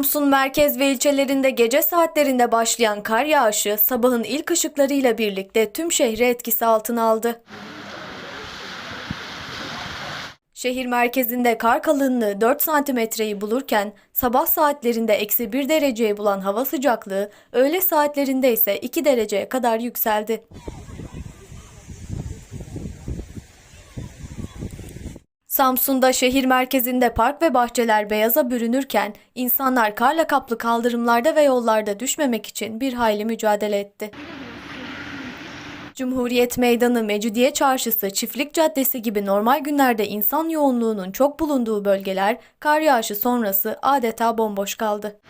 Samsun merkez ve ilçelerinde gece saatlerinde başlayan kar yağışı sabahın ilk ışıklarıyla birlikte tüm şehri etkisi altına aldı. Şehir merkezinde kar kalınlığı 4 santimetreyi bulurken sabah saatlerinde eksi 1 dereceye bulan hava sıcaklığı öğle saatlerinde ise 2 dereceye kadar yükseldi. Samsun'da şehir merkezinde park ve bahçeler beyaza bürünürken insanlar karla kaplı kaldırımlarda ve yollarda düşmemek için bir hayli mücadele etti. Cumhuriyet Meydanı, Mecidiye Çarşısı, Çiftlik Caddesi gibi normal günlerde insan yoğunluğunun çok bulunduğu bölgeler kar yağışı sonrası adeta bomboş kaldı.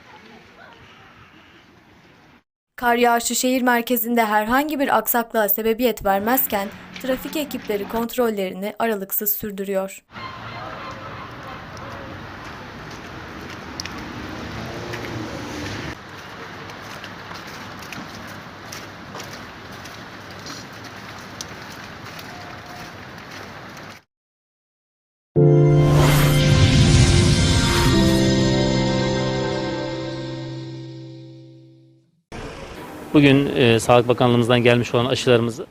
Kar yağışı şehir merkezinde herhangi bir aksaklığa sebebiyet vermezken trafik ekipleri kontrollerini aralıksız sürdürüyor. Bugün e, Sağlık Bakanlığımızdan gelmiş olan aşılarımızı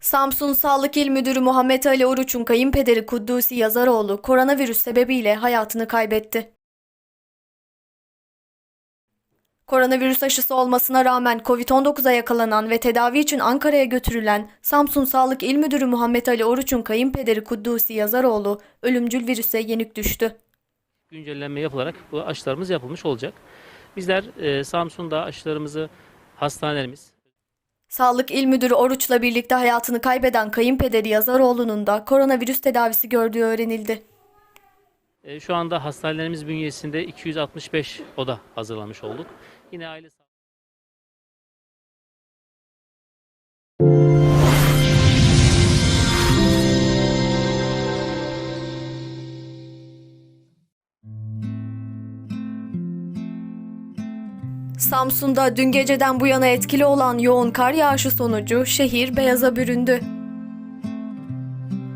Samsun Sağlık İl Müdürü Muhammed Ali Oruç'un kayınpederi Kuddusi Yazaroğlu koronavirüs sebebiyle hayatını kaybetti. Koronavirüs aşısı olmasına rağmen COVID-19'a yakalanan ve tedavi için Ankara'ya götürülen Samsun Sağlık İl Müdürü Muhammed Ali Oruç'un kayınpederi Kuddusi Yazaroğlu ölümcül virüse yenik düştü. güncellenme yapılarak bu aşılarımız yapılmış olacak. Bizler e, Samsun'da aşılarımızı hastanelerimiz, Sağlık İl Müdürü Oruç'la birlikte hayatını kaybeden kayınpederi Yazaroğlu'nun da koronavirüs tedavisi gördüğü öğrenildi. e, şu anda hastanelerimiz bünyesinde 265 oda hazırlamış olduk. Yine aile Samsun'da dün geceden bu yana etkili olan yoğun kar yağışı sonucu şehir beyaza büründü.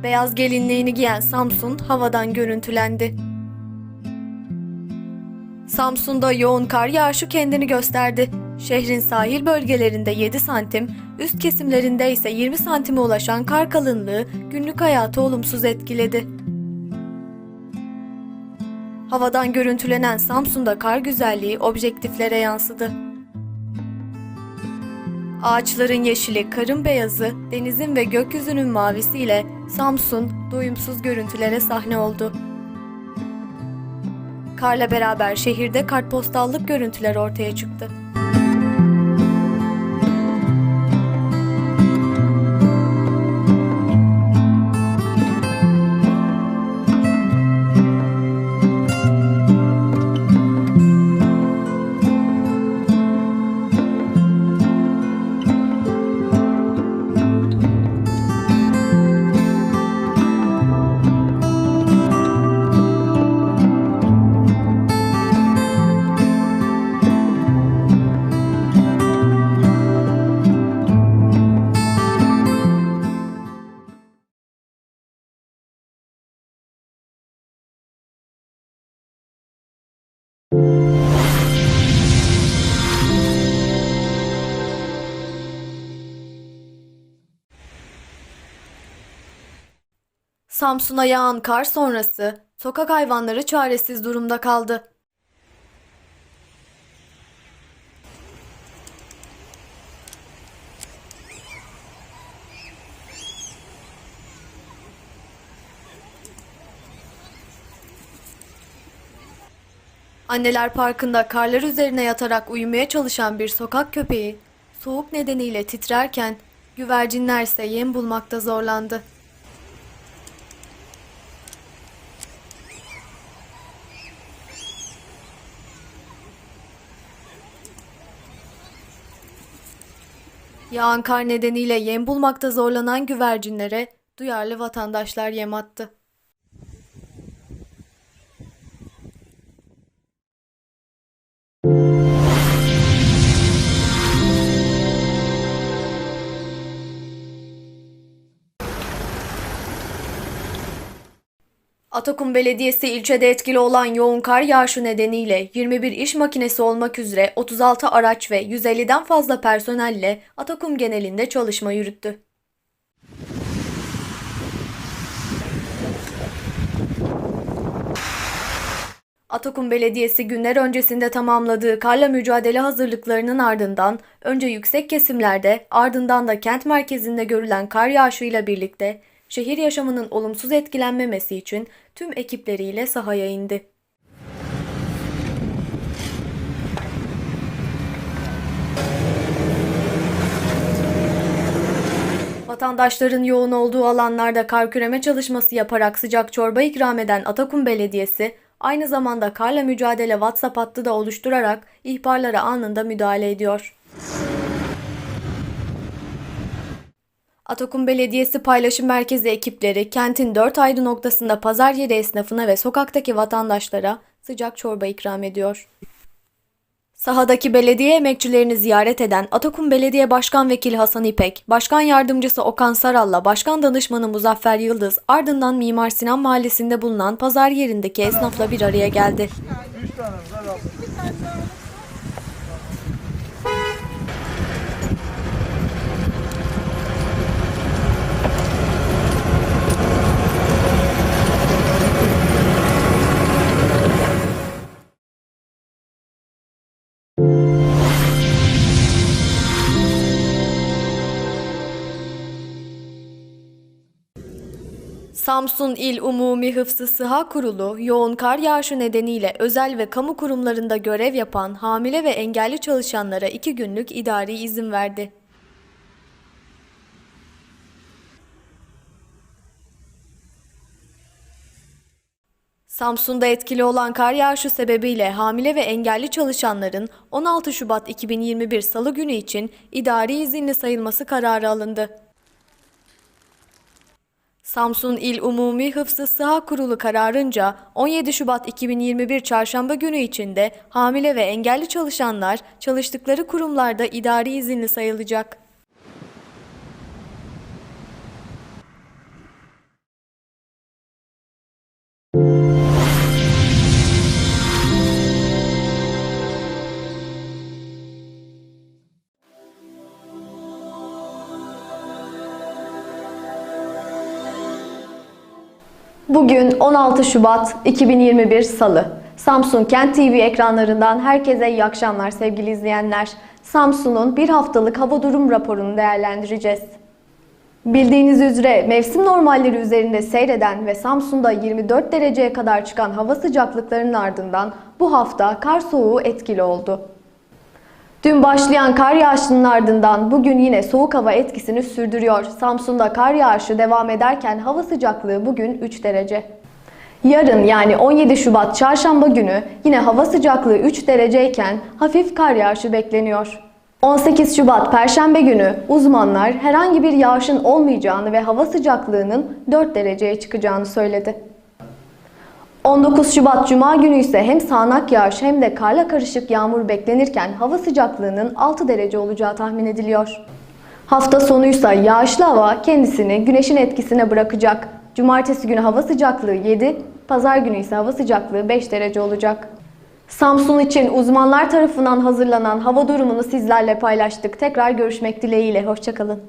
Beyaz gelinliğini giyen Samsun havadan görüntülendi. Samsun'da yoğun kar yağışı kendini gösterdi. Şehrin sahil bölgelerinde 7 santim, üst kesimlerinde ise 20 santime ulaşan kar kalınlığı günlük hayatı olumsuz etkiledi. Havadan görüntülenen Samsun'da kar güzelliği objektiflere yansıdı. Ağaçların yeşili, karın beyazı, denizin ve gökyüzünün mavisiyle Samsun doyumsuz görüntülere sahne oldu. Karla beraber şehirde kartpostallık görüntüler ortaya çıktı. Samsun'a yağan kar sonrası sokak hayvanları çaresiz durumda kaldı. Anneler Parkı'nda karlar üzerine yatarak uyumaya çalışan bir sokak köpeği soğuk nedeniyle titrerken güvercinler ise yem bulmakta zorlandı. Yağan kar nedeniyle yem bulmakta zorlanan güvercinlere duyarlı vatandaşlar yem attı. Atakum Belediyesi ilçede etkili olan yoğun kar yağışı nedeniyle 21 iş makinesi olmak üzere 36 araç ve 150'den fazla personelle Atakum genelinde çalışma yürüttü. Atakum Belediyesi günler öncesinde tamamladığı karla mücadele hazırlıklarının ardından önce yüksek kesimlerde ardından da kent merkezinde görülen kar yağışıyla birlikte şehir yaşamının olumsuz etkilenmemesi için tüm ekipleriyle sahaya indi. Vatandaşların yoğun olduğu alanlarda kar küreme çalışması yaparak sıcak çorba ikram eden Atakum Belediyesi, aynı zamanda karla mücadele WhatsApp hattı da oluşturarak ihbarlara anında müdahale ediyor. Atakum Belediyesi Paylaşım Merkezi ekipleri kentin dört ayrı noktasında pazar yeri esnafına ve sokaktaki vatandaşlara sıcak çorba ikram ediyor. Sahadaki belediye emekçilerini ziyaret eden Atakum Belediye Başkan Vekili Hasan İpek, Başkan Yardımcısı Okan Saral'la Başkan Danışmanı Muzaffer Yıldız ardından Mimar Sinan Mahallesi'nde bulunan pazar yerindeki esnafla bir araya geldi. Samsun İl Umumi Hıfzı Sıha Kurulu, yoğun kar yağışı nedeniyle özel ve kamu kurumlarında görev yapan hamile ve engelli çalışanlara iki günlük idari izin verdi. Samsun'da etkili olan kar yağışı sebebiyle hamile ve engelli çalışanların 16 Şubat 2021 Salı günü için idari izinli sayılması kararı alındı. Samsun İl Umumi Hıfzı Sıha Kurulu kararınca 17 Şubat 2021 Çarşamba günü içinde hamile ve engelli çalışanlar çalıştıkları kurumlarda idari izinli sayılacak. Bugün 16 Şubat 2021 Salı. Samsun Kent TV ekranlarından herkese iyi akşamlar sevgili izleyenler. Samsun'un bir haftalık hava durum raporunu değerlendireceğiz. Bildiğiniz üzere mevsim normalleri üzerinde seyreden ve Samsun'da 24 dereceye kadar çıkan hava sıcaklıklarının ardından bu hafta kar soğuğu etkili oldu. Dün başlayan kar yağışının ardından bugün yine soğuk hava etkisini sürdürüyor. Samsun'da kar yağışı devam ederken hava sıcaklığı bugün 3 derece. Yarın yani 17 Şubat çarşamba günü yine hava sıcaklığı 3 dereceyken hafif kar yağışı bekleniyor. 18 Şubat Perşembe günü uzmanlar herhangi bir yağışın olmayacağını ve hava sıcaklığının 4 dereceye çıkacağını söyledi. 19 Şubat Cuma günü ise hem sağanak yağış hem de karla karışık yağmur beklenirken hava sıcaklığının 6 derece olacağı tahmin ediliyor. Hafta sonuysa yağışlı hava kendisini güneşin etkisine bırakacak. Cumartesi günü hava sıcaklığı 7, pazar günü ise hava sıcaklığı 5 derece olacak. Samsun için uzmanlar tarafından hazırlanan hava durumunu sizlerle paylaştık. Tekrar görüşmek dileğiyle. Hoşçakalın.